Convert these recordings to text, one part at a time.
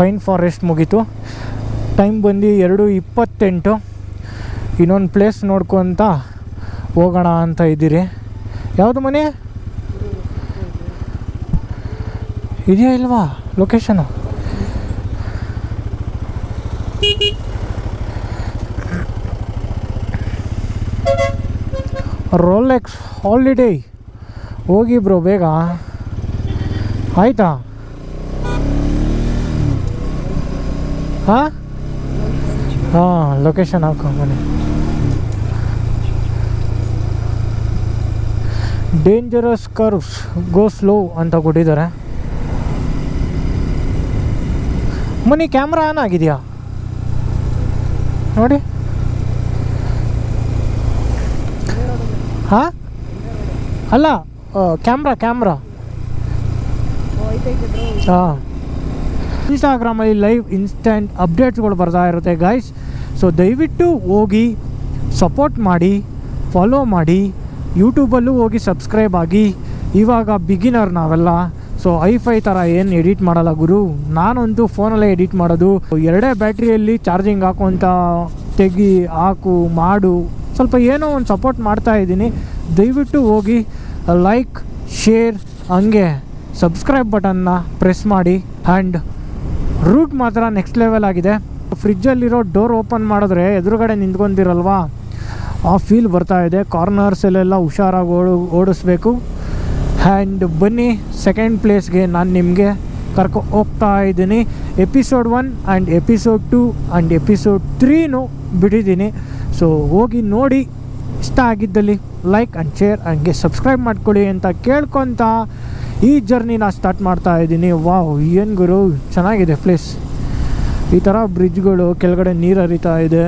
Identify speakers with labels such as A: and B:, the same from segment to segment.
A: Pine forest ಮುಗೀತು. Time ಬಂದು ಎರಡು ಇಪ್ಪತ್ತೆಂಟು. ಇನ್ನೊಂದು ಪ್ಲೇಸ್ ನೋಡ್ಕೊತ ಹೋಗೋಣ ಅಂತ ಇದ್ದೀರಿ. ಯಾವುದು ಮನೆ? ಇದೆಯಾ ಇಲ್ವಾ? ಲೊಕೇಶನು ರೋಲೆಕ್ಸ್ ಹಾಲಿಡೇ ಹೋಗಿ ಬ್ರೋ ಬೇಗ. ಆಯ್ತಾ? ಹಾಂ ಹಾಂ ಲೊಕೇಶನ್ ಹಾಕೋ ಮನೆ ಡೇಂಜರಸ್ ಕರ್ವ್ಸ್ ಗೋ ಸ್ಲೋ ಅಂತ ಕೊಟ್ಟಿದ್ದಾರೆ. ಮನಿ ಕ್ಯಾಮ್ರಾ ಆನ್ ಆಗಿದೆಯಾ? ನೋಡಿ. ಹಾಂ ಅಲ್ಲ ಕ್ಯಾಮ್ರಾ ಕ್ಯಾಮ್ರಾ ಹಾಂ. ಇನ್ಸ್ಟಾಗ್ರಾಮಲ್ಲಿ ಲೈವ್ ಇನ್ಸ್ಟೆಂಟ್ ಅಪ್ಡೇಟ್ಸ್ಗಳು ಬರ್ತಾ ಇರುತ್ತೆ ಗೈಸ್ ಸೊ ದಯವಿಟ್ಟು ಹೋಗಿ ಸಪೋರ್ಟ್ ಮಾಡಿ ಫಾಲೋ ಮಾಡಿ. ಯೂಟ್ಯೂಬಲ್ಲೂ ಹೋಗಿ ಸಬ್ಸ್ಕ್ರೈಬ್ ಆಗಿ. ಇವಾಗ ಬಿಗಿನರ್ ನಾವೆಲ್ಲ. ಸೊ ಐ ಫೈ ಥರ ಏನು ಎಡಿಟ್ ಮಾಡಲ್ಲ ಗುರು. ನಾನಂತೂ ಫೋನಲ್ಲೇ ಎಡಿಟ್ ಮಾಡೋದು. ಎರಡೇ ಬ್ಯಾಟ್ರಿಯಲ್ಲಿ ಚಾರ್ಜಿಂಗ್ ಹಾಕುವಂಥ ತೆಗಿ, ಹಾಕು, ಮಾಡು. ಸ್ವಲ್ಪ ಏನೋ ಒಂದು ಸಪೋರ್ಟ್ ಮಾಡ್ತಾ ಇದ್ದೀನಿ. ದಯವಿಟ್ಟು ಹೋಗಿ ಲೈಕ್ ಶೇರ್ ಹಂಗೆ ಸಬ್ಸ್ಕ್ರೈಬ್ ಬಟನ್ನ ಪ್ರೆಸ್ ಮಾಡಿ. ಆ್ಯಂಡ್ ರೂಟ್ ಮಾತ್ರ ನೆಕ್ಸ್ಟ್ ಲೆವೆಲ್ ಆಗಿದೆ. ಫ್ರಿಡ್ಜಲ್ಲಿರೋ ಡೋರ್ ಓಪನ್ ಮಾಡಿದ್ರೆ ಎದುರುಗಡೆ ನಿಂತ್ಕೊಂತಿರಲ್ವಾ ಆ ಫೀಲ್ ಬರ್ತಾ ಇದೆ. ಕಾರ್ನರ್ಸಲ್ಲೆಲ್ಲ ಹುಷಾರಾಗಿ ಓಡು, ಓಡಿಸ್ಬೇಕು. ಆ್ಯಂಡ್ ಬನ್ನಿ ಸೆಕೆಂಡ್ ಪ್ಲೇಸ್ಗೆ ನಾನು ನಿಮಗೆ ಕರ್ಕೊ ಹೋಗ್ತಾ ಇದ್ದೀನಿ. Episode one and episode two and episode ತ್ರೀನೂ ಬಿಟ್ಟಿದ್ದೀನಿ. ಸೊ ಹೋಗಿ ನೋಡಿ, ಇಷ್ಟ ಆಗಿದ್ದಲ್ಲಿ ಲೈಕ್ ಆ್ಯಂಡ್ ಶೇರ್ ಹಂಗೆ ಸಬ್ಸ್ಕ್ರೈಬ್ ಮಾಡ್ಕೊಳ್ಳಿ ಅಂತ ಕೇಳ್ಕೊತ ಈ ಜರ್ನಿ ಜರ್ನಿನ ಸ್ಟಾರ್ಟ್ ಮಾಡ್ತಾ ಇದ್ದೀನಿ. ವಾವ್ ಏನು ಗುರು? ಚೆನ್ನಾಗಿದೆ ಪ್ಲೇಸ್ ಈ ಥರ ಬ್ರಿಡ್ಜ್ಗಳು ಕೆಳಗಡೆ ನೀರು ಹರಿತಾ ಇದೆ.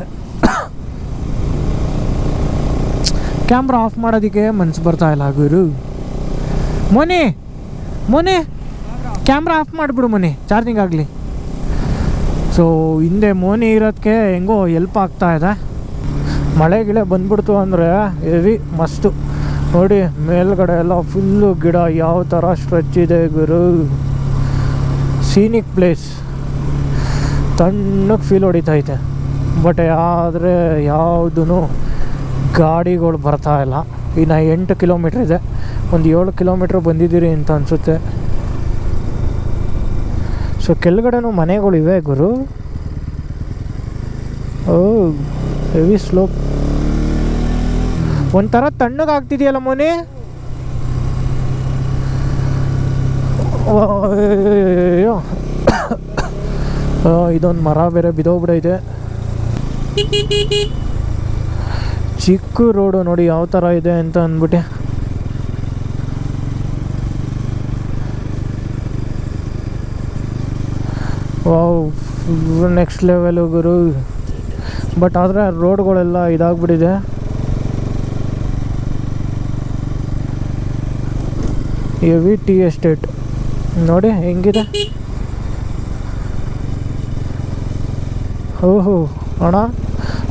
A: ಕ್ಯಾಮ್ರಾ ಆಫ್ ಮಾಡೋದಕ್ಕೆ ಮನ್ಸು ಬರ್ತಾ ಇಲ್ಲ ಗುರು. ಮೊನೆ ಮೊನೆ ಕ್ಯಾಮ್ರಾ ಆಫ್ ಮಾಡಿಬಿಡು ಮೊನೆ. ಚಾರ್ಜಿಂಗ್ ಆಗಲಿ. ಸೊ ಹಿಂದೆ ಮೋನಿ ಇರೋದಕ್ಕೆ ಹೆಂಗೋ ಎಲ್ಪ್ ಆಗ್ತಾ ಇದೆ. ಮಳೆ ಗಿಳೆ ಬಂದ್ಬಿಡ್ತು ಅಂದರೆ ಹೆವಿ ಮಸ್ತು. ನೋಡಿ, ಮೇಲ್ಗಡೆ ಎಲ್ಲ ಫುಲ್ಲು ಗಿಡ ಯಾವ ಥರ ಸ್ಟ್ರೆಚ್ ಇದೆ ಗುರು. ಸೀನಿಕ್ ಪ್ಲೇಸ್ ತಣ್ಣಗೆ ಫೀಲ್ ಹೊಡಿತೈತೆ ಬಟ್ ಆದರೆ ಯಾವುದೂ ಗಾಡಿಗಳು ಬರ್ತಾ ಇಲ್ಲ. ಇನ್ನು ಎಂಟು ಕಿಲೋಮೀಟ್ರ್ ಇದೆ. ಒಂದು ಏಳು ಕಿಲೋಮೀಟ್ರ್ ಬಂದಿದ್ದೀರಿ ಅಂತ ಅನಿಸುತ್ತೆ. ಸೊ ಕೆಳಗಡೆನೂ ಮನೆಗಳಿವೆ ಗುರು. ಓ ಹೆವಿ ಸ್ಲೋಪ್ ಒಂಥರ ತಣ್ಣಗಾಗ್ತಿದೆಯಲ್ಲ ಮೋನಿ? ಇದೊಂದು ಮರ ಬೇರೆ ಬಿದೋಗ್ಬಿಡೈತೆ ಚಿಕ್ಕ ರೋಡು ನೋಡಿ ಯಾವ ಥರ ಇದೆ ಅಂತ ಅಂದ್ಬಿಟ್ಟು. ನೆಕ್ಸ್ಟ್ ಲೆವೆಲು ಗುರು. ಬಟ್ ಆದರೆ ರೋಡ್ಗಳೆಲ್ಲ ಇದಾಗ್ಬಿಟ್ಟಿದೆ. ಹೆವಿ ಟಿ ಎಸ್ಟೇಟ್ ನೋಡಿ ಹೆಂಗಿದೆ? ಓಹೋ ಅಣ್ಣ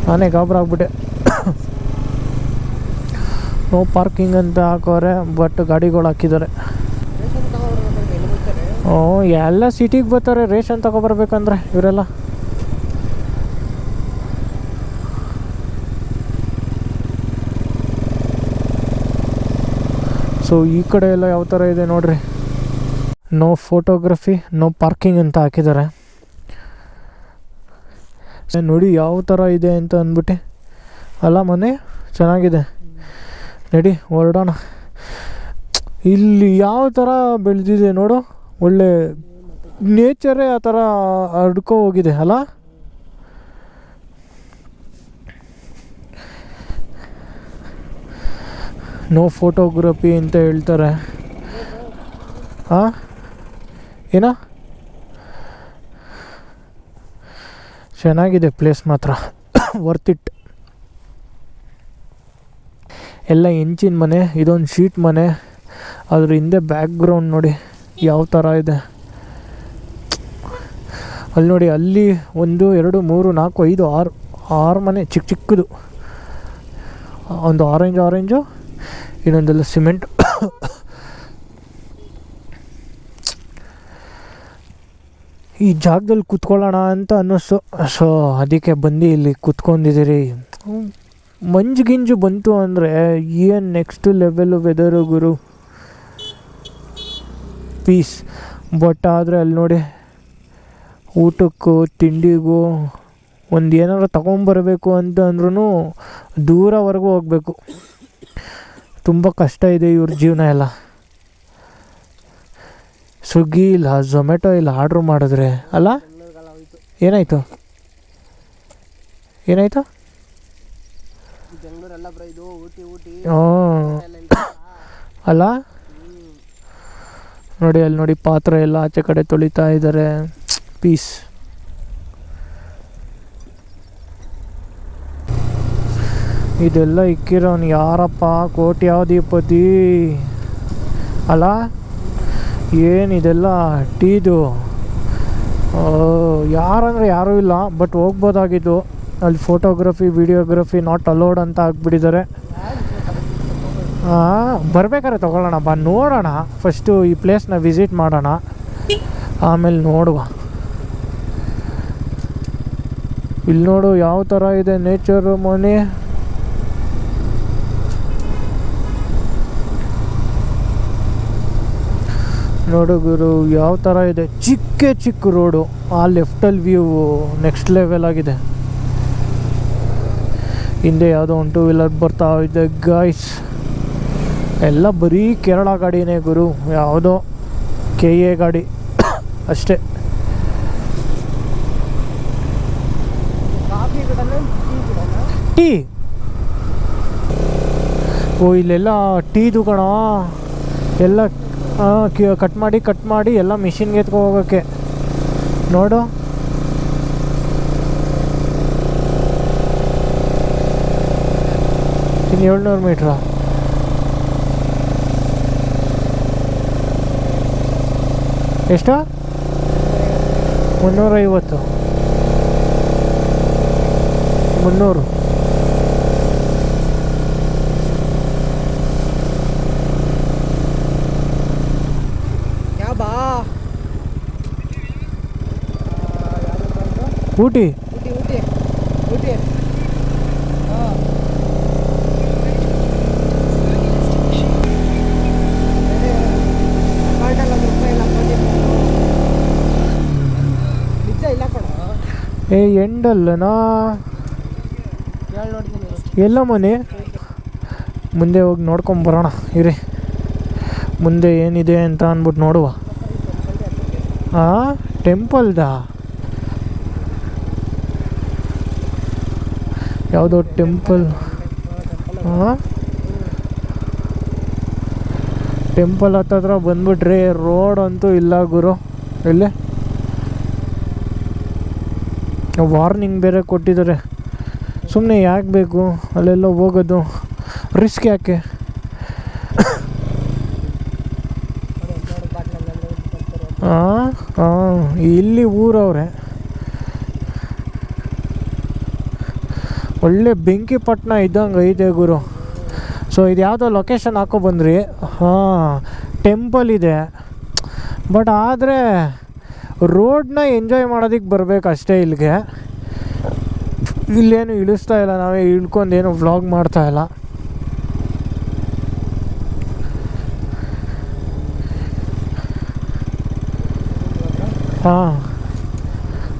A: ನಾನೇ ಗಾಬರ ಆಗ್ಬಿಟ್ಟೆ. ನೋ ಪಾರ್ಕಿಂಗ್ ಅಂತ ಹಾಕೋರೆ ಬಟ್ ಗಾಡಿಗಳು ಹಾಕಿದ್ದಾರೆ. ಹ್ಞೂ ಎಲ್ಲ ಸಿಟಿಗೆ ಬರ್ತಾರೆ ರೇಷನ್ ತಗೊಬರ್ಬೇಕಂದ್ರೆ ಇವರೆಲ್ಲ. ಸೊ ಈ ಕಡೆ ಎಲ್ಲ ಯಾವ ಥರ ಇದೆ ನೋಡ್ರಿ. ನೋ ಫೋಟೋಗ್ರಫಿ ನೋ ಪಾರ್ಕಿಂಗ್ ಅಂತ ಹಾಕಿದ್ದಾರೆ. ನೋಡಿ ಯಾವ ಥರ ಇದೆ ಅಂತ ಅಂದ್ಬಿಟ್ಟು. ಅಲ್ಲ ಮನೆ, ಚೆನ್ನಾಗಿದೆ. ನಡಿ, ಹೊರಡೋಣ. ಇಲ್ಲಿ ಯಾವ ಥರ ಬೆಳೆದಿದೆ ನೋಡು. ಒಳ್ಳೆ, ನೇಚರೇ ಆ ಥರ ಹರ್ಡ್ಕೊ ಹೋಗಿದೆ, ಅಲ್ಲ? ನೋ ಫೋಟೋಗ್ರಫಿ ಅಂತ ಹೇಳ್ತಾರೆ. ಹಾಂ ಏನ? ಚೆನ್ನಾಗಿದೆ ಪ್ಲೇಸ್ ಮಾತ್ರ. ವರ್ತ್ ಇಟ್ ಎಲ್ಲ ಹೆಂಚಿನ ಮನೆ, ಇದೊಂದು ಶೀಟ್ ಮನೆ. ಅದ್ರ ಹಿಂದೆ ಬ್ಯಾಕ್ಗ್ರೌಂಡ್ ನೋಡಿ ಯಾವ ಥರ ಇದೆ. ಅಲ್ಲಿ ನೋಡಿ, ಅಲ್ಲಿ ಒಂದು, ಎರಡು, ಮೂರು, ನಾಲ್ಕು, ಐದು, ಆರು ಆರು ಮನೆ ಚಿಕ್ಕ ಚಿಕ್ಕದು. ಒಂದು ಆರೆಂಜ್ ಆರೆಂಜು ಇನ್ನೊಂದೆಲ್ಲ ಸಿಮೆಂಟ್. ಈ ಜಾಗದಲ್ಲಿ ಕುತ್ಕೊಳ್ಳೋಣ ಅಂತ ಅನ್ನಿಸ್ತು. ಸೊ, ಅದಕ್ಕೆ ಬಂದು ಇಲ್ಲಿ ಕುತ್ಕೊಂಡಿದ್ದೀರಿ. ಮಂಜು ಗಿಂಜು ಬಂತು ಅಂದರೆ ಏನು ನೆಕ್ಸ್ಟ್ ಲೆವೆಲ್ ವೆದರು ಗುರು? ಪೀಸ್ ಬಟ್ ಆದರೆ ಅಲ್ಲಿ ನೋಡಿ, ಊಟಕ್ಕೂ, ತಿಂಡಿಗೂ ಒಂದು ಏನಾದ್ರು ತಗೊಂಬರಬೇಕು ಅಂತ ಅಂದ್ರೂ ದೂರವರೆಗೂ ಹೋಗಬೇಕು. ತುಂಬ ಕಷ್ಟ ಇದೆ ಇವ್ರ ಜೀವನ ಎಲ್ಲ. ಸ್ವಿಗ್ಗಿ ಇಲ್ಲ ಝೊಮ್ಯಾಟೊ ಇಲ್ಲ ಆರ್ಡ್ರ್ ಮಾಡಿದ್ರೆ ಅಲ್ಲ? ಏನಾಯಿತು? ಏನಾಯಿತು? ಅಲ್ಲ? ನೋಡಿ ಅಲ್ಲಿ ನೋಡಿ ಪಾತ್ರೆ ಎಲ್ಲ ಆಚೆ ಕಡೆ ತೊಳಿತಾ ಇದ್ದಾರೆ. ಪೀಸ್ ಇದೆಲ್ಲ ಇಕ್ಕಿರೋನು ಯಾರಪ್ಪ? ಕೋಟ್ಯಾಧಿಪತಿ. ಅಲ್ಲ ಏನಿದೆಲ್ಲ ಟೀದು ಯಾರಂದ್ರೆ ಯಾರೂ ಇಲ್ಲ, ಬಟ್ ಹೋಗ್ಬೋದಾಗಿದ್ದು. ಅಲ್ಲಿ ಫೋಟೋಗ್ರಫಿ ವಿಡಿಯೋಗ್ರಫಿ ನಾಟ್ ಅಲೋಡ್ ಅಂತ ಆಗ್ಬಿಟ್ಟಿದ್ದಾರೆ. ಬರ್ಬೇಕಾದ್ರೆ ತೊಗೊಳ್ಳೋಣ, ಬಾ, ನೋಡೋಣ. ಫಸ್ಟು ಈ ಪ್ಲೇಸ್ನ ವಿಸಿಟ್ ಮಾಡೋಣ. ಆಮೇಲೆ ನೋಡುವ. ಇಲ್ಲಿ ನೋಡು, ಯಾವ ಥರ ಇದೆ ನೇಚರು ಮನೆ? ನೋಡು ಗುರು, ಯಾವ ಥರ ಇದೆ. ಚಿಕ್ಕ ಚಿಕ್ಕ ರೋಡು ಆ ಲೆಫ್ಟಲ್ಲಿ ವ್ಯೂ ನೆಕ್ಸ್ಟ್ ಲೆವೆಲ್ ಆಗಿದೆ. ಹಿಂದೆ ಯಾವುದೋ ಒನ್ ಟೂ ವೀಲರ್ ಬರ್ತಾ ಇದೆ ಗಾಯ್ಸ್ ಎಲ್ಲ ಬರೀ ಕೇರಳ ಗಾಡಿನೇ ಗುರು, ಯಾವುದೋ ಕೆ ಎ ಗಾಡಿ ಅಷ್ಟೇ.
B: ಟೀ.
A: ಓ, ಇಲ್ಲೆಲ್ಲ ಟೀ ಕಣ ಎಲ್ಲ ಕಟ್ ಮಾಡಿ ಕಟ್ ಮಾಡಿ ಎಲ್ಲ ಮಿಷಿನ್ಗೆ ಎತ್ಕೊ ಹೋಗೋಕ್ಕೆ ನೋಡು. ಇನ್ನು ಏಳ್ನೂರು ಮೀಟ್ರಾ ಎಷ್ಟು? ಮುನ್ನೂರೈವತ್ತು. ಮುನ್ನೂರು
B: ಯಾವ ಬಾ
A: ಊಟಿ? ಏ ಎಂಡಲ್ಲನಾ? ಎಲ್ಲ ಮನೆ? ಮುಂದೆ ಹೋಗಿ ನೋಡ್ಕೊಂಬರೋಣ ಇರಿ. ಮುಂದೆ ಏನಿದೆ ಅಂತ ಅಂದ್ಬಿಟ್ಟು ನೋಡುವ. ಹಾಂ ಟೆಂಪಲ್ದಾ ಯಾವುದೋ ಟೆಂಪಲ್. ಟೆಂಪಲ್ ಹತ್ತತ್ರ ಬಂದ್ಬಿಟ್ರಿ ರೋಡ್ ಅಂತೂ ಇಲ್ಲ ಗುರು. ಇಲ್ಲೇ ವಾರ್ನಿಂಗ್ ಬೇರೆ ಕೊಟ್ಟಿದ್ದಾರೆ. ಸುಮ್ಮನೆ ಯಾಕೆ ಬೇಕು? ಅಲ್ಲೆಲ್ಲ ಹೋಗೋದು. ರಿಸ್ಕ್ ಯಾಕೆ? ಹಾಂ ಹಾಂ ಇಲ್ಲಿ ಊರವ್ರೆ. ಒಳ್ಳೆ ಬೆಂಕಿ ಪಟ್ಟಣ ಇದ್ದಂಗೆ ಇದೆ ಗುರು. ಸೊ ಇದು ಯಾವುದೋ ಲೊಕೇಶನ್ ಹಾಕೋ ಬಂದ್ರಿ. ಹಾಂ ಟೆಂಪಲ್ ಇದೆ. ಬಟ್ ಆದರೆ ರೋಡ್ನ ಎಂಜಾಯ್ ಮಾಡೋದಕ್ಕೆ ಬರಬೇಕು ಅಷ್ಟೇ ಇಲ್ಲಿಗೆ. ಇಲ್ಲೇನು ಇಳಿಸ್ತಾ ಇಲ್ಲ ನಾವೇ, ಇಳ್ಕೊಂಡು ಏನು ವ್ಲಾಗ್ ಮಾಡ್ತಾ ಇಲ್ಲ. ಹಾಂ.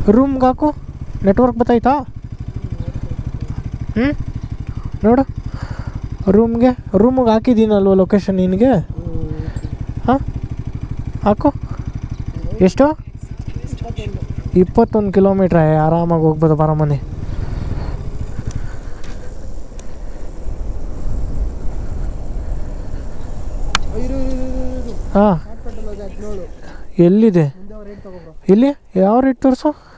A: ರೂಮ್ಗೆ ಹಾಕು. ನೆಟ್ವರ್ಕ್ ಬತ್ತೈತಾ? ಹ್ಞೂ ನೋಡು. ರೂಮ್ಗೆ, ರೂಮಿಗೆ ಹಾಕಿದ್ದೀನಲ್ವ ಲೊಕೇಶನ್ ನಿನಗೆ? ಹಾಂ? ಹಾಕು. ಎಷ್ಟು? ಇಪ್ಪತ್ತೊಂದು ಕಿಲೋಮೀಟ್ರ್ ಆರಾಮಾಗಿ ಹೋಗ್ಬೋದು ಬರಮನೆ ಹಾಂ. ಎಲ್ಲಿದೆ? ಇಲ್ಲಿ ಯಾವ ರೇಟ್ ತೋರಿಸು?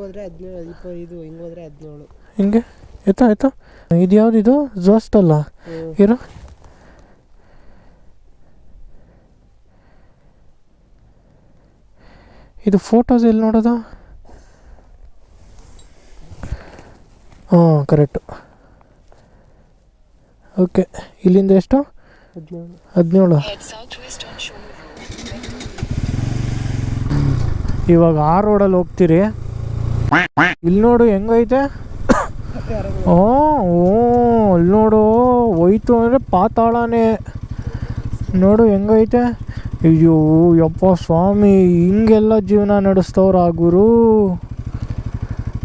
B: ಹಿಂಗೆ ಹೋದ್ರೆ ಹದಿನೇಳು ಇಪ್ಪತ್ತೈದು ಹಿಂಗೋದ್ರೆ ಹದಿನೇಳು.
A: ಹಿಂಗೆ? ಆಯ್ತಾ ಎತ್ತ ಇದು ಯಾವುದಿದು ಜೋಸ್ಟ್ ಅಲ್ಲ? ಇರೋ? ಇದು ಫೋಟೋಸ್ ಎಲ್ಲಿ ನೋಡೋದು? ಹಾಂ ಕರೆಕ್ಟು ಓಕೆ ಇಲ್ಲಿಂದ ಎಷ್ಟು?
B: ಹದಿನೇಳು.
A: ಇವಾಗ ಆ ರೋಡಲ್ಲಿ ಹೋಗ್ತೀರಿ. ಇಲ್ಲಿ ನೋಡು, ಹೆಂಗೈತೆ? ಓ ಓ ಅಲ್ಲಿ ನೋಡು, ಹೋಯ್ತು ಅಂದರೆ ಪಾತಾಳನೇ. ನೋಡು, ಹೆಂಗೈತೆ? ಅಯ್ಯೋ, ಯಪ್ಪ ಸ್ವಾಮಿ, ಹಿಂಗೆಲ್ಲ ಜೀವನ ನಡೆಸ್ತವ್ರ ಆ ಗುರು.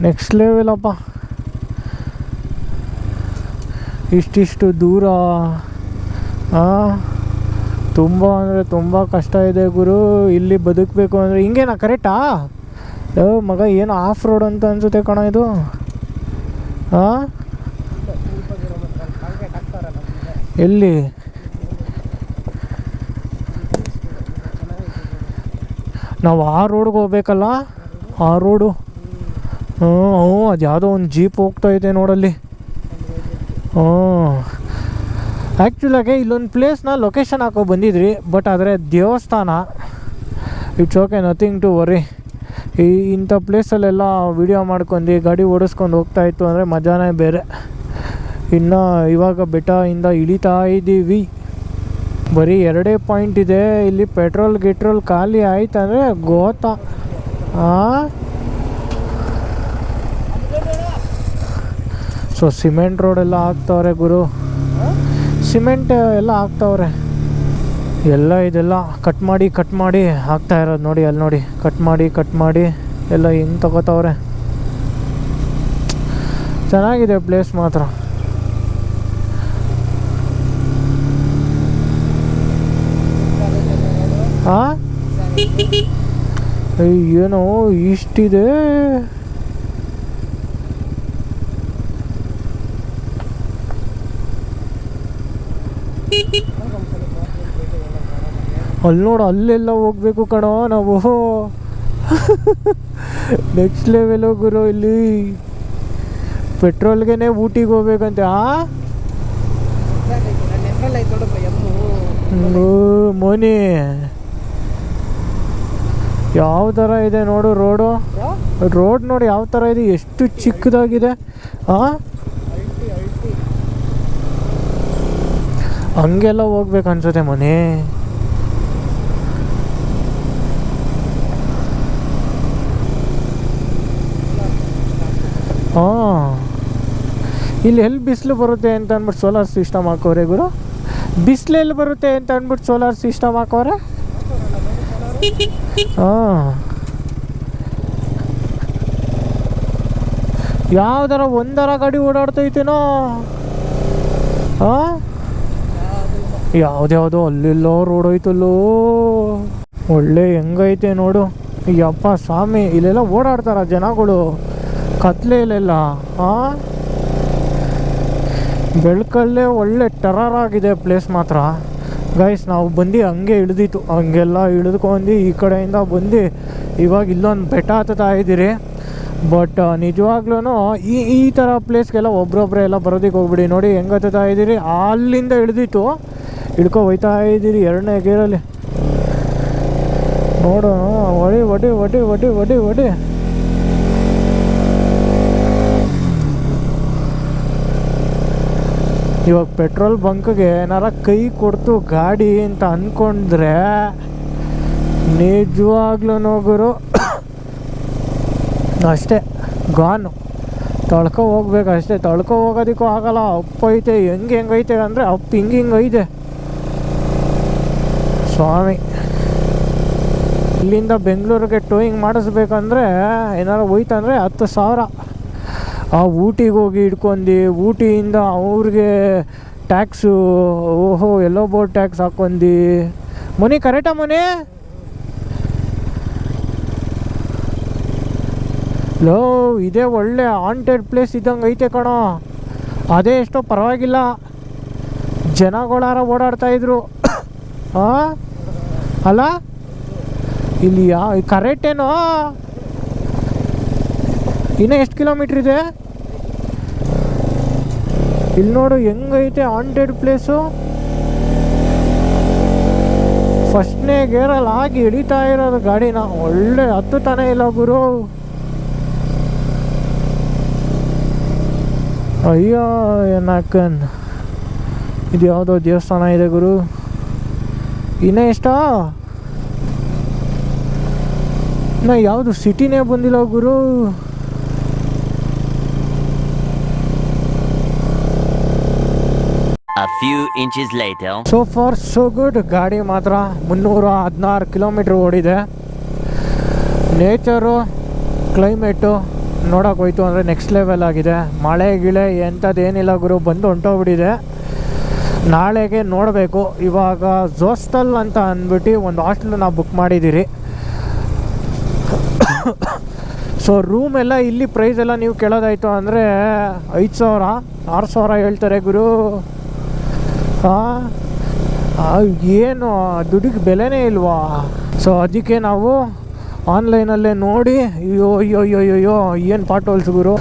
A: ನೆಕ್ಸ್ಟ್ ಲೆವೆಲಪ್ಪ ಇಷ್ಟಿಷ್ಟು ದೂರ. ಹಾಂ ತುಂಬ ಅಂದರೆ ತುಂಬ ಕಷ್ಟ ಇದೆ ಗುರು. ಇಲ್ಲಿ ಬದುಕಬೇಕು ಅಂದರೆ, ಹಿಂಗೇನಾ ಕರೆಕ್ಟಾ ಮಗ, ಏನು ಆಫ್ ರೋಡ್ ಅಂತ ಅನ್ಸುತ್ತೆ ಕಣ ಇದು? ಹಾಂ ಎಲ್ಲಿ? ನಾವು ಆ ರೋಡ್ಗೆ ಹೋಗ್ಬೇಕಲ್ಲ? ಆ ರೋಡು ಹ್ಞೂ ಹ್ಞೂ ಅದು ಯಾವುದೋ ಒಂದು ಜೀಪ್ ಹೋಗ್ತಾ ಇದೆ ನೋಡಲ್ಲಿ. ಹ್ಞೂ ಆ್ಯಕ್ಚುಲಾಗೆ ಇಲ್ಲೊಂದು ಪ್ಲೇಸ್ನ ಲೊಕೇಶನ್ ಹಾಕೋ ಬಂದಿದ್ರಿ ಬಟ್ ಆದರೆ ದೇವಸ್ಥಾನ it's okay nothing to worry ಈ ಇಂಥ ಪ್ಲೇಸಲ್ಲೆಲ್ಲ ವೀಡಿಯೋ ಮಾಡ್ಕೊಂಡು ಗಾಡಿ ಓಡಿಸ್ಕೊಂಡು ಹೋಗ್ತಾ ಇತ್ತು ಅಂದರೆ ಮಜಾನೇ ಬೇರೆ. ಇನ್ನು ಇವಾಗ ಬೆಟ್ಟದಿಂದ ಇಳಿತಾ ಇದ್ದೀವಿ. ಬರೀ ಎರಡೇ ಪಾಯಿಂಟ್ ಇದೆ. ಇಲ್ಲಿ ಪೆಟ್ರೋಲ್ ಗಿಟ್ರೋಲ್ ಖಾಲಿ ಆಯ್ತು ಅಂದರೆ ಗೋತಾ. ಸೊ ಸಿಮೆಂಟ್ ರೋಡೆಲ್ಲ ಹಾಕ್ತವ್ರೆ ಗುರು. ಸಿಮೆಂಟ್ ಎಲ್ಲ ಹಾಕ್ತವ್ರೆ. ಎಲ್ಲ ಇದೆಲ್ಲ ಕಟ್ ಮಾಡಿ ಕಟ್ ಮಾಡಿ ಹಾಕ್ತಾ ಇರೋದು ನೋಡಿ, ಅಲ್ಲಿ ನೋಡಿ. ಕಟ್ ಮಾಡಿ ಕಟ್ ಮಾಡಿ ಎಲ್ಲ ಹೆಂಗೆ ತಗೋತಾವ್ರೆ. ಚೆನ್ನಾಗಿದೆ ಪ್ಲೇಸ್ ಮಾತ್ರ. ಹಾಂ ಏನೋ ಇಷ್ಟಿದೆ. ಅಲ್ಲಿ ನೋಡು, ಅಲ್ಲೆಲ್ಲ ಹೋಗ್ಬೇಕು ಕಣೋ ನಾವು. ನೆಕ್ಸ್ಟ್ ಲೆವೆಲ್ ಗುರು ಇಲ್ಲಿ. ಪೆಟ್ರೋಲ್ಗೆನೆ ಊಟಿಗೆ ಹೋಗ್ಬೇಕಂತೆ, ಆ? ಮೋನಿ. ಯಾವ ಥರ ಇದೆ ನೋಡು ರೋಡು. ರೋಡ್ ನೋಡಿ ಯಾವ ಥರ ಇದೆ, ಎಷ್ಟು ಚಿಕ್ಕದಾಗಿದೆ, ಆ? ಹಂಗೆಲ್ಲ ಹೋಗ್ಬೇಕು ಅನ್ಸುತ್ತೆ ಮನೆ ಹಾಂ ಇಲ್ಲಿ ಎಲ್ಲಿ ಬಿಸಿಲು ಬರುತ್ತೆ ಅಂತ ಅಂದ್ಬಿಟ್ಟು ಸೋಲಾರ್ ಸಿಸ್ಟಮ್ ಹಾಕೋರೆ ಗುರು? ಬಿಸಿಲು ಎಲ್ಲಿ ಬರುತ್ತೆ ಅಂತ ಅಂದ್ಬಿಟ್ಟು ಸೋಲಾರ್ ಸಿಸ್ಟಮ್ ಹಾಕೋರೆ? ಹಾಂ. ಯಾವ್ದಾರ ಒಂದರ ಗಾಡಿ ಓಡಾಡ್ತೈತೇನೋ? ಹಾಂ? ಯಾವ್ದ್ಯಾವುದೋ ಅಲ್ಲೆಲ್ಲೋ ರೋಡ್ ಹೋಯ್ತಲ್ಲೋ. ಒಳ್ಳೆ ಹೆಂಗೈತೆ ನೋಡು. ಯಪ್ಪ ಸ್ವಾಮಿ, ಇಲ್ಲೆಲ್ಲ ಓಡಾಡ್ತಾರ ಜನಗಳು. ಕತ್ಲೆ ಇಲ್ಲೆಲ್ಲ ಬೆಳಕಲ್ಲೇ ಒಳ್ಳೆ ಟರರ್ ಆಗಿದೆ ಪ್ಲೇಸ್ ಮಾತ್ರ. ಗೈಸ್ ನಾವು ಬಂದು ಹಂಗೆ ಇಳಿದಿತ್ತು. ಹಂಗೆಲ್ಲ ಇಳಿದುಕೊಂಡು ಈ ಕಡೆಯಿಂದ ಬಂದು ಇವಾಗ ಇಲ್ಲೊಂದು ಬೆಟ್ಟ ಹತ್ತುತ್ತಾ ಇದ್ದೀರಿ. ಬಟ್ ನಿಜವಾಗ್ಲೂ ಈ ಈ ಥರ ಪ್ಲೇಸ್ಗೆಲ್ಲ ಒಬ್ರೊಬ್ರೆ ಎಲ್ಲ ಬರೋದಕ್ಕೆ ಹೋಗ್ಬಿಡಿ. ನೋಡಿ ಹೆಂಗೆ ಹತ್ತುತ್ತಾ ಇದ್ದೀರಿ. ಅಲ್ಲಿಂದ ಇಳಿದಿತ್ತು. ಹಿಡ್ಕೊ ಹೋಯ್ತಾ ಇದ್ದೀರಿ ಎರಡನೇ ಗೇರಲ್ಲಿ. ನೋಡೋಣ. ಒಡಿ ಒಡಿ ಒಡಿ ಒಡಿ ಒಡಿ ಒಡಿ. ಇವಾಗ ಪೆಟ್ರೋಲ್ ಬಂಕ್ಗೆ ಏನಾರ ಕೈ ಕೊಡ್ತು ಗಾಡಿ ಅಂತ ಅಂದ್ಕೊಂಡ್ರೆ ನಿಜವಾಗ್ಲೂ ಗುರು, ಅಷ್ಟೇ ಗಾನು ತಳ್ಕೊ ಹೋಗ್ಬೇಕು ಅಷ್ಟೇ. ತಳ್ಕೊ ಹೋಗೋದಕ್ಕೂ ಆಗಲ್ಲ. ಅಪ್ಪ ಐತೆ, ಹೆಂಗೆ ಹೆಂಗೈತೆ ಅಂದರೆ ಅಪ್ಪ ಹಿಂಗೆ ಐತೆ. ಸ್ವಾಮಿ, ಇಲ್ಲಿಂದ ಬೆಂಗಳೂರಿಗೆ ಟೋಯಿಂಗ್ ಮಾಡಿಸ್ಬೇಕಂದ್ರೆ ಏನಾರು ಹೋಯ್ತಂದ್ರೆ ಹತ್ತು ಸಾವಿರ. ಆ ಊಟಿಗೆ ಹೋಗಿ ಹಿಡ್ಕೊಂಡು, ಊಟಿಯಿಂದ ಅವ್ರಿಗೆ ಟ್ಯಾಕ್ಸು ಓಹೋ, ಎಲ್ಲೋ ಬೋರ್ಡ್ ಟ್ಯಾಕ್ಸ್ ಹಾಕೊಂಡು. ಮನಿ ಕರೆಕ್ಟಾ ಮನಿ? ಲೋ, ಇದೇ ಒಳ್ಳೆ ಹಾಂಟೆಡ್ ಪ್ಲೇಸ್ ಇದ್ದಂಗೆ ಐತೆ ಕಣೋ. ಅದೇ ಎಷ್ಟೋ ಪರವಾಗಿಲ್ಲ. ಜನಗಳಾರ ಓಡಾಡ್ತಾ ಇದ್ರು. ಹಾಂ ಅಲ್ಲ? ಇಲ್ಲಿ ಯಾ ಕರೆಕ್ಟೇನೋ ಇನ್ನೂ ಎಷ್ಟು ಕಿಲೋಮೀಟ್ರ್ ಇದೆ? ಇಲ್ಲಿ ನೋಡು, ಹೆಂಗೈತೆ ಆಂಟೆಡ್ ಪ್ಲೇಸು ಫಸ್ಟ್ನೇ ಗೇರಲ್ಲಿ ಆಗಿ ಹಿಡಿತಾ ಇರೋದು ಗಾಡಿನ. ಒಳ್ಳೆ ಹತ್ತುತ್ತಾನೆ ಇಲ್ಲ ಗುರು. ಅಯ್ಯೋ, ಏನಕ್ಕನ್. ಇದು ಯಾವುದೋ ದೇವಸ್ಥಾನ ಇದೆ ಗುರು. ಇನ್ನೇ ಇಷ್ಟ ನಾ ಯಾವುದು ಸಿಟಿನೇ ಬಂದಿಲ್ಲ ಗುರು.
C: Few inches later.
A: So far so good ಗಾಡಿ ಮಾತ್ರ ಮುನ್ನೂರ ಹದಿನಾರು ಕಿಲೋಮೀಟ್ರ್ ಓಡಿದೆ. ನೇಚರು ಕ್ಲೈಮೇಟು ನೋಡೋಕೆ ಹೋಯ್ತು ಅಂದರೆ ನೆಕ್ಸ್ಟ್ ಲೆವೆಲ್ ಆಗಿದೆ. ಮಳೆ, ಗಿಳೆ ಎಂಥದ್ದೇನಿಲ್ಲ ಗುರು, ಬಂದು ಹೊಂಟೋಗ್ಬಿಟ್ಟಿದೆ. ನಾಳೆಗೆ ನೋಡಬೇಕು. ಇವಾಗ ಜೋಸ್ಟಲ್ ಅಂತ ಅಂದ್ಬಿಟ್ಟು ಒಂದು ಹಾಸ್ಟೆಲ್ ನಾವು ಬುಕ್ ಮಾಡಿದ್ದೀರಿ. ಸೊ ರೂಮ್ ಎಲ್ಲ ಇಲ್ಲಿ ಪ್ರೈಸ್ ಎಲ್ಲ ನೀವು ಕೇಳೋದಾಯಿತು ಅಂದರೆ ಐದು ಸಾವಿರ, ಆರು ಸಾವಿರ ಹೇಳ್ತಾರೆ ಗುರು. ಏನು? ದುಡ್ಡಿಗೆ ಬೆಲೆನೇ ಇಲ್ವಾ? ಸೊ ಅದಕ್ಕೆ ನಾವು ಆನ್ಲೈನಲ್ಲೇ ನೋಡಿ ಅಯ್ಯೋ ಅಯ್ಯೋ ಅಯ್ಯೋ ಅಯ್ಯೋ ಏನು ಪಾಟ್ ಹೋಲ್ಸ್ ಗುರು?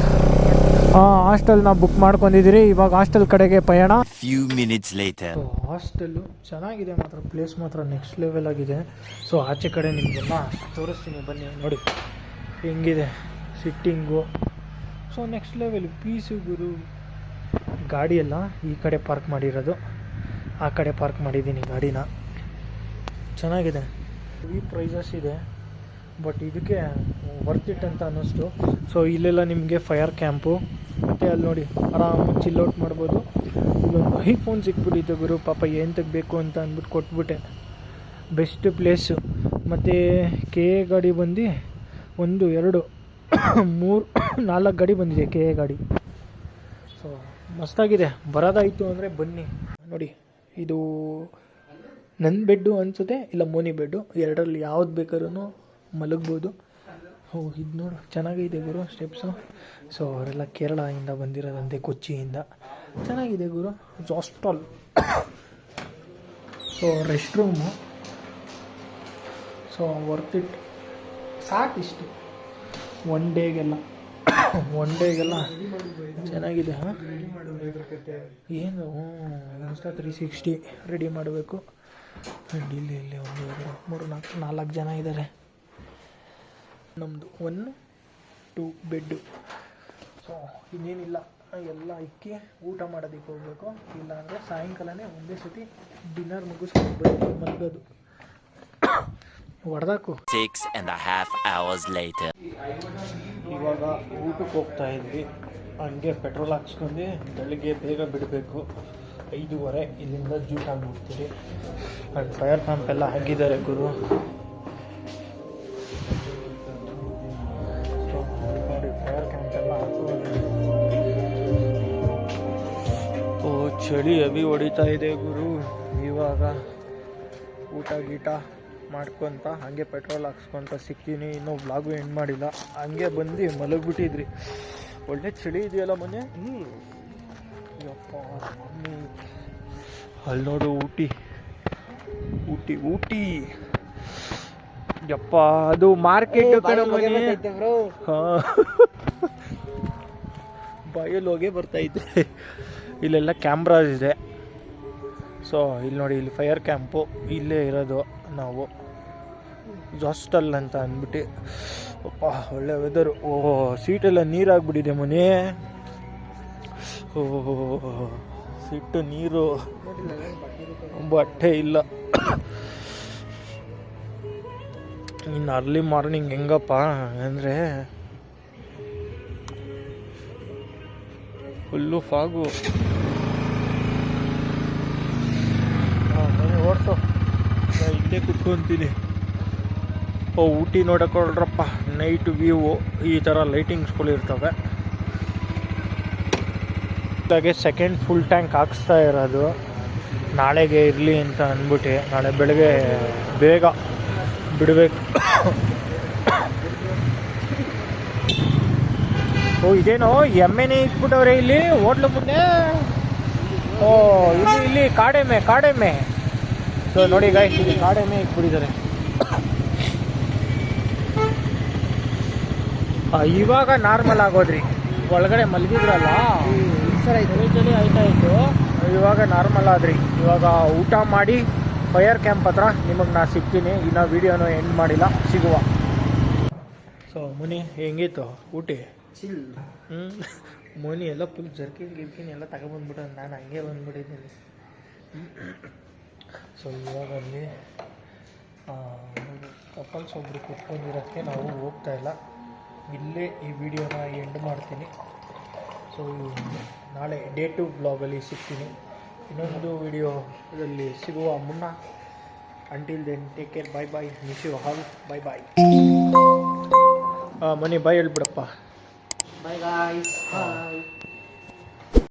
A: ಹಾಂ ಹಾಸ್ಟೆಲ್ನ ಬುಕ್ ಮಾಡ್ಕೊಂಡಿದ್ದೀರಿ ಇವಾಗ ಹಾಸ್ಟೆಲ್ ಕಡೆಗೆ ಪಯಣ.
C: ಫ್ಯೂ ಮಿನಿಟ್ಸ್ ಲೇಟರ್
A: ಹಾಸ್ಟೆಲ್ಲು ಚೆನ್ನಾಗಿದೆ ಮಾತ್ರ ಪ್ಲೇಸ್ ಮಾತ್ರ ನೆಕ್ಸ್ಟ್ ಲೆವೆಲ್ ಆಗಿದೆ. ಸೊ ಆಚೆ ಕಡೆ ನಿಮಗೆಲ್ಲ ತೋರಿಸ್ತೀನಿ ಬನ್ನಿ ನೋಡಿ. ಹೆಂಗಿದೆ sitting so next level piece ಗುರು ಗಾಡಿ ಎಲ್ಲ ಈ ಕಡೆ ಪಾರ್ಕ್ ಮಾಡಿರೋದು. ಆ ಕಡೆ ಪಾರ್ಕ್ ಮಾಡಿದ್ದೀನಿ ಗಾಡಿನ. ಚೆನ್ನಾಗಿದೆ. ಈ ಪ್ರೈಸಸ್ ಇದೆ ಬಟ್ ಇದಕ್ಕೆ ವರ್ತ್ ಇಟ್ ಅಂತ ಅನ್ನಿಸ್ತು. ಸೊ ಇಲ್ಲೆಲ್ಲ ನಿಮಗೆ ಫೈರ್ ಕ್ಯಾಂಪು ಮತ್ತು ಅಲ್ಲಿ ನೋಡಿ ಆರಾಮಾಗಿ ಚಿಲ್ ಔಟ್ ಮಾಡ್ಬೋದು. ಇಲ್ಲೊಂದು ಐಫೋನ್ ಸಿಕ್ಬಿಟ್ಟಿತ್ತು ಗುರು, ಪಾಪ ಏನು ತೆಗಬೇಕು ಅಂತ ಅಂದ್ಬಿಟ್ಟು ಕೊಟ್ಬಿಟ್ಟೆ. ಬೆಸ್ಟ್ ಪ್ಲೇಸು ಮತ್ತು ಕೆ ಎ ಗಾಡಿ ಬಂದು ಒಂದು, ಎರಡು, ಮೂರು, ನಾಲ್ಕು ಗಾಡಿ ಬಂದಿದೆ ಕೆ ಎ ಗಾಡಿ. ಸೊ ಮಸ್ತಾಗಿದೆ. ಬರೋದಾಯಿತು ಅಂದರೆ ಬನ್ನಿ. ನೋಡಿ. ಇದು ನನ್ನ ಬೆಡ್ಡು ಅನಿಸುತ್ತೆ, ಇಲ್ಲ ಮೋನಿ ಬೆಡ್ಡು, ಎರಡರಲ್ಲಿ ಯಾವ್ದು ಬೇಕಾದ್ರೂ ಮಲಗ್ಬೋದು. ಓ ಇದು ನೋಡು ಚೆನ್ನಾಗಿದೆ ಗುರು ಸ್ಟೆಪ್ಸು ಸೊ ಅವರೆಲ್ಲ ಕೇರಳದಿಂದ ಬಂದಿರೋದಂತೆ, ಕೊಚ್ಚಿಯಿಂದ. ಚೆನ್ನಾಗಿದೆ ಗುರು hostel so rest room so worth it ಸಾಕಿಷ್ಟು one ಡೇಗೆಲ್ಲ ಒನ್ ಡೇಗೆಲ್ಲ ಚೆನ್ನಾಗಿದೆ, ಹಾಂ? ಏನು? ಇನ್ಸ್ಟಾ ತ್ರೀ ಸಿಕ್ಸ್ಟಿ ರೆಡಿ ಮಾಡಬೇಕು. ಆ್ಯಂಡ್ ಇಲ್ಲಿ ಇಲ್ಲಿ ಒಂದು ಎರಡು ಮೂರು ನಾಲ್ಕು ನಾಲ್ಕು ಜನ ಇದ್ದಾರೆ ನಮ್ಮದು ಒನ್ ಟು ಬೆಡ್ಡು ಸೊ ಇನ್ನೇನಿಲ್ಲ. ಎಲ್ಲ ಇಕ್ಕಿ ಊಟ ಮಾಡೋದಕ್ಕೆ ಹೋಗ್ಬೇಕು. ಇಲ್ಲಾಂದರೆ ಸಾಯಂಕಾಲನೇ ಒಂದೇ ಸತಿ ಡಿನ್ನರ್ ಮುಗಿಸ್ಕೊಂಡು ಮಲ್ಗೋದು ಮಲಗೋದು. ಹೊಡೆದಾಕು.
C: Six and a half light later.
A: ಇವಾಗ ಊಟಕ್ಕೆ ಹೋಗ್ತಾ ಇದ್ವಿ. ಹಂಗೆ ಪೆಟ್ರೋಲ್ ಹಾಕ್ಸ್ಕೊಂಡು ಬೆಳಿಗ್ಗೆ ಬೇಗ ಬಿಡಬೇಕು. ಐದೂವರೆ ಇಲ್ಲಿಂದ ಜೂಟ್ ಆಗಿಬಿಡ್ತೀರಿ ಅಲ್ಲಿ ಫೈರ್ ಪಂಪ್ ಎಲ್ಲ ಹಾಕಿದ್ದಾರೆ ಗುರು. ಫೈರ್ ಕ್ಯಾಂಪ್ ಓ, ಚಳಿ ಅಭಿ ಹೊಡಿತಾ ಇದೆ ಗುರು. ಇವಾಗ ಊಟ ಗೀಟ ಮಾಡ್ಕೊತ ಹಾಗೆ ಪೆಟ್ರೋಲ್ ಹಾಕ್ಸ್ಕೊತ ಸಿಕ್ತೀನಿ. ಇನ್ನೂ ಬ್ಲಾಗು ಎಂಡ್ ಮಾಡಿಲ್ಲ. ಹಂಗೆ ಬಂದು ಮಲಗ್ಬಿಟ್ಟಿದ್ರಿ. ಒಳ್ಳೆ ಚಳಿ ಇದೆಯಲ್ಲ ಮೊನ್ನೆ? ಅಲ್ಲಿ ನೋಡು ಊಟಿ. ಊಟಿ ಊಟಿ. ಯಪ್ಪ ಅದು ಮಾರ್ಕೆಟ್ ಕಡೆ ಮನೆ. ಹಾ. ಬಾಯಲ್ಲಿ ಹೋಗೇ ಬರ್ತೈತೆ ಇಲ್ಲೆಲ್ಲ ಕ್ಯಾಮ್ರಾಸ್ ಇದೆ. ಸೊ ಇಲ್ಲಿ ನೋಡಿ ಇಲ್ಲಿ ಫೈರ್ ಕ್ಯಾಂಪು ಇಲ್ಲೇ ಇರೋದು ನಾವು. ಜಾಸ್ಟಲ್ ಅಂತ ಅಂದ್ಬಿಟ್ಟು, ಅಪ್ಪ, ಒಳ್ಳೆ ವೆದರು ಓ, ಸೀಟೆಲ್ಲ ನೀರಾಗ್ಬಿಟ್ಟಿದೆ ಮನೆ. ಓ ಸಿಟ್ಟು ನೀರು. ಬಟ್ಟೆ ಇಲ್ಲ. ಇನ್ನು ಅರ್ಲಿ ಮಾರ್ನಿಂಗ್ ಹೆಂಗಪ್ಪ ಅಂದರೆ ಫುಲ್ಲು ಫಾಗು ಓಡ್ಸೋ. ಇಲ್ಲೇ ಕುತ್ಕೊತೀನಿ. ಊಟಿ ನೋಡಕ್ಕೊಳ್ರಪ್ಪ. ನೈಟ್ ವ್ಯೂ ಈ ಥರ ಲೈಟಿಂಗ್ಸ್ಗಳು ಇರ್ತವೆ. ಹಾಗೆ ಸೆಕೆಂಡ್ ಫುಲ್ ಟ್ಯಾಂಕ್ ಹಾಕಿಸ್ತಾ ಇರೋದು. ನಾಳೆಗೆ ಇರಲಿ ಅಂತ ಅಂದ್ಬಿಟ್ಟು, ನಾಳೆ ಬೆಳಗ್ಗೆ ಬೇಗ ಬಿಡಬೇಕು. ಓ, ಇದೇನೋ ಎಮ್ಮೆನೇ ಇಟ್ಬಿಟ್ಟವ್ರೆ ಇಲ್ಲಿ? ಹೋಟ್ಲು ಮುಂದೆ ಓ, ಇಲ್ಲಿ ಇಲ್ಲಿ, ಕಾಡೆಮ್ಮೆ ಕಾಡೆಮ್ಮೆ. ಸೊ ನೋಡಿ ಗಾಯ್ಸ್ ಕಾಡೆಮ್ಮೆ ಇಟ್ಬಿಟ್ಟಿದ್ದಾರೆ ಆ, ಇವಾಗ ನಾರ್ಮಲ್ ಆಗೋದ್ರಿ. ಒಳಗಡೆ ಮಲಗಿದ್ರಲ್ಲ? ಚಳಿ ಆಯ್ತಾ ಇತ್ತು ಇವಾಗ ನಾರ್ಮಲ್ ಆದ್ರಿ. ಇವಾಗ ಊಟ ಮಾಡಿ ಫೈರ್ ಕ್ಯಾಂಪ್ ಹತ್ರ ನಿಮಗೆ ನಾ ಸಿಗ್ತೀನಿ. ಇನ್ನು ವೀಡಿಯೋನು ಎಂಡ್ ಮಾಡಿಲ್ಲ. ಸಿಗುವ. ಸೊ ಮುನಿ ಹೆಂಗಿತ್ತು ಊಟಿ? ಹ್ಞೂ ಮುನಿ ಎಲ್ಲ ಫುಲ್ ಜರ್ಕಿನ್ ಗಿರ್ಕಿನ್ ಎಲ್ಲ ತಗೊಬಂದ್ಬಿಟ್ಟು ನಾನು ಹಂಗೆ ಬಂದ್ಬಿಟ್ಟಿದ್ದೀನಿ. ಸೊ ಇವಾಗ ಅಲ್ಲಿ ಕಪಲ್ಸ್ ಒಬ್ರು ಕುತ್ಕೊಂಡಿರೋಕ್ಕೆ ನಾವು ಹೋಗ್ತಾ ಇಲ್ಲ. ಇಲ್ಲೇ ಈ ವಿಡಿಯೋನ ಎಂಡ್ ಮಾಡ್ತೀನಿ. ಸೊ ನಾಳೆ ಡೇ ಟು ಬ್ಲಾಗಲ್ಲಿ ಸಿಗ್ತೀನಿ. ಇನ್ನೊಂದು ವಿಡಿಯೋದಲ್ಲಿ ಸಿಗುವ ಮುನ್ನ until then take care bye bye miss you all bye bye ಮನೆ ಬಾಯ್ ಹೇಳ್ಬಿಡಪ್ಪ.
B: ಬಾಯ್ ಗಾಯ್ಸ್ ಬಾಯ್